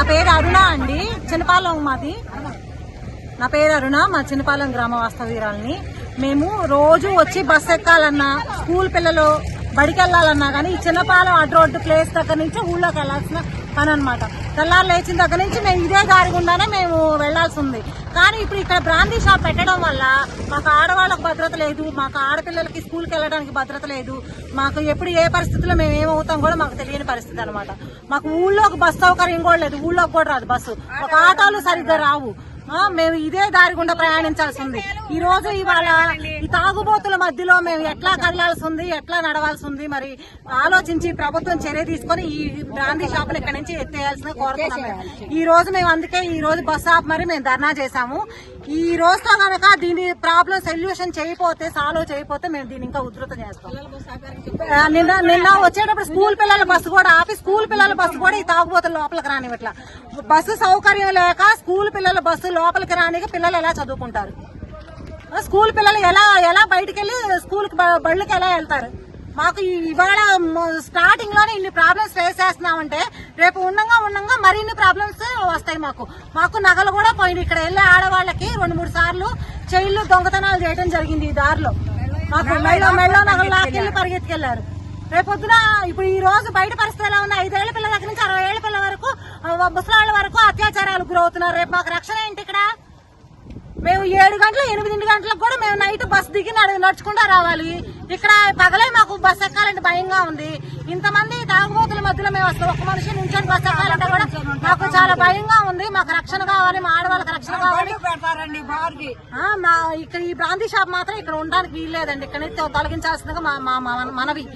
నా పేరు అరుణ అండి. చిన్నపాలెం మాది. నా పేరు అరుణ మా చిన్నపాలెం గ్రామ వాస్తవీరాలని మేము రోజు వచ్చి బస్సు ఎక్కాలన్నా స్కూల్ పిల్లలు బడికి వెళ్ళాలన్నా కానీ ఈ చిన్నపాలెం అటు రోడ్డు ప్లేస్ దగ్గర నుంచి ఊళ్ళోకి వెళ్ళాల్సిన పని అనమాట తెల్లారు లేచిన దగ్గర నుంచి మేము ఇదే దారి గుండానే మేము వెళ్ళాల్సి ఉంది కానీ ఇప్పుడు ఇక్కడ బ్రాందీ షాప్ పెట్టడం వల్ల మాకు ఆడవాళ్ళకు భద్రత లేదు మాకు ఆడపిల్లలకి స్కూల్కి వెళ్ళడానికి భద్రత లేదు మాకు ఎప్పుడు ఏ పరిస్థితుల్లో మేము ఏమవుతాం కూడా మాకు తెలియని పరిస్థితి అనమాట మాకు ఊళ్ళోకి బస్ సౌకర్యం కూడా లేదు ఊళ్ళోకి కూడా రాదు బస్సు. ఒక ఆటోలు సరిగ్గా రావు. మేము ఇదే దారి గుండా ప్రయాణించాల్సి ఉంది ఈ రోజు ఇవాళ ఈ తాగుబోతుల మధ్యలో మేము ఎట్లా కదలాల్సి ఉంది ఎట్లా నడవాల్సి ఉంది మరి ఆలోచించి ప్రభుత్వం చర్య తీసుకొని ఈ గాంధీ షాపులు ఇక్కడ నుంచి ఎత్తేయాల్సిన కోరుతున్నాం ఈ రోజు మేము అందుకే ఈ రోజు బస్ ఆప్ మరి మేము ధర్నా చేశాము. ఈ రోజుతో కనుక దీని ప్రాబ్లం సొల్యూషన్ చేయకపోతే సాల్వ్ చేయకపోతే మేము దీన్ని ఇంకా ఉధృతం చేస్తాం. నిన్న నిన్న వచ్చేటప్పుడు స్కూల్ పిల్లల బస్సు కూడా ఆపి స్కూల్ పిల్లల బస్సు కూడా ఈ తాగుబోతుల లోపలికి రానివ్వట్ల. బస్సు సౌకర్యం లేక స్కూల్ పిల్లల బస్సు లోపలికి రానిక పిల్లలు ఎలా చదువుకుంటారు? స్కూల్ పిల్లలు ఎలా ఎలా బయటికి వెళ్ళి స్కూల్ బళ్ళకి ఎలా వెళ్తారు? మాకు ఇవాళ స్టార్టింగ్లోనే ఇన్ని ప్రాబ్లమ్స్ ఫేస్ చేస్తున్నామంటే రేపు ఉండంగా ఉండంగా మరిన్ని ప్రాబ్లమ్స్ వస్తాయి మాకు. మాకు నగలు కూడా పోయినాయి. ఇక్కడ వెళ్ళే ఆడవాళ్ళకి రెండు మూడు సార్లు చైల్డ్ దొంగతనాలు చేయడం జరిగింది ఈ దారిలో. మాకు మెళ్ళ మెళ్ళ నగలు లాక్కెళ్ళి పరిగెత్తుకెళ్ళారు రేపొద్దున ఇప్పుడు ఈ రోజు బయట పరిస్థితి ఎలా ఉంది? ఐదేళ్ళ పిల్లల దగ్గర నుంచి అరవై ఏళ్ళ పిల్లల వరకు ముసలాళ్ళ వరకు అత్యాచారాలకు గురవుతున్నారు. రేపు మాకు రక్షణ ఏంటి ఇక్కడ? మేము ఏడు గంటలు ఎనిమిది గంటలకు కూడా మేము నైట్ బస్ దిగి నడు- నడుచుకుంటూ రావాలి. ఇక్కడ పగలే మాకు బస్ ఎక్కాలంటే భయంగా ఉంది. ఇంతమంది తాగుబోతుల మధ్యలో మేము వస్తాం ఒక మనిషి నుంచొని బస్ ఎక్కాలంటే కూడా మాకు చాలా భయంగా ఉంది. మాకు రక్షణ కావాలి మా ఆడవాళ్ళకి రక్షణ కావాలి. మా ఇక్కడ ఈ బ్రాంతి షాప్ మాత్రం ఇక్కడ ఉండడానికి వీల్లేదండి. ఇక్కడ నుంచి తొలగించాల్సిందిగా మా మనవి.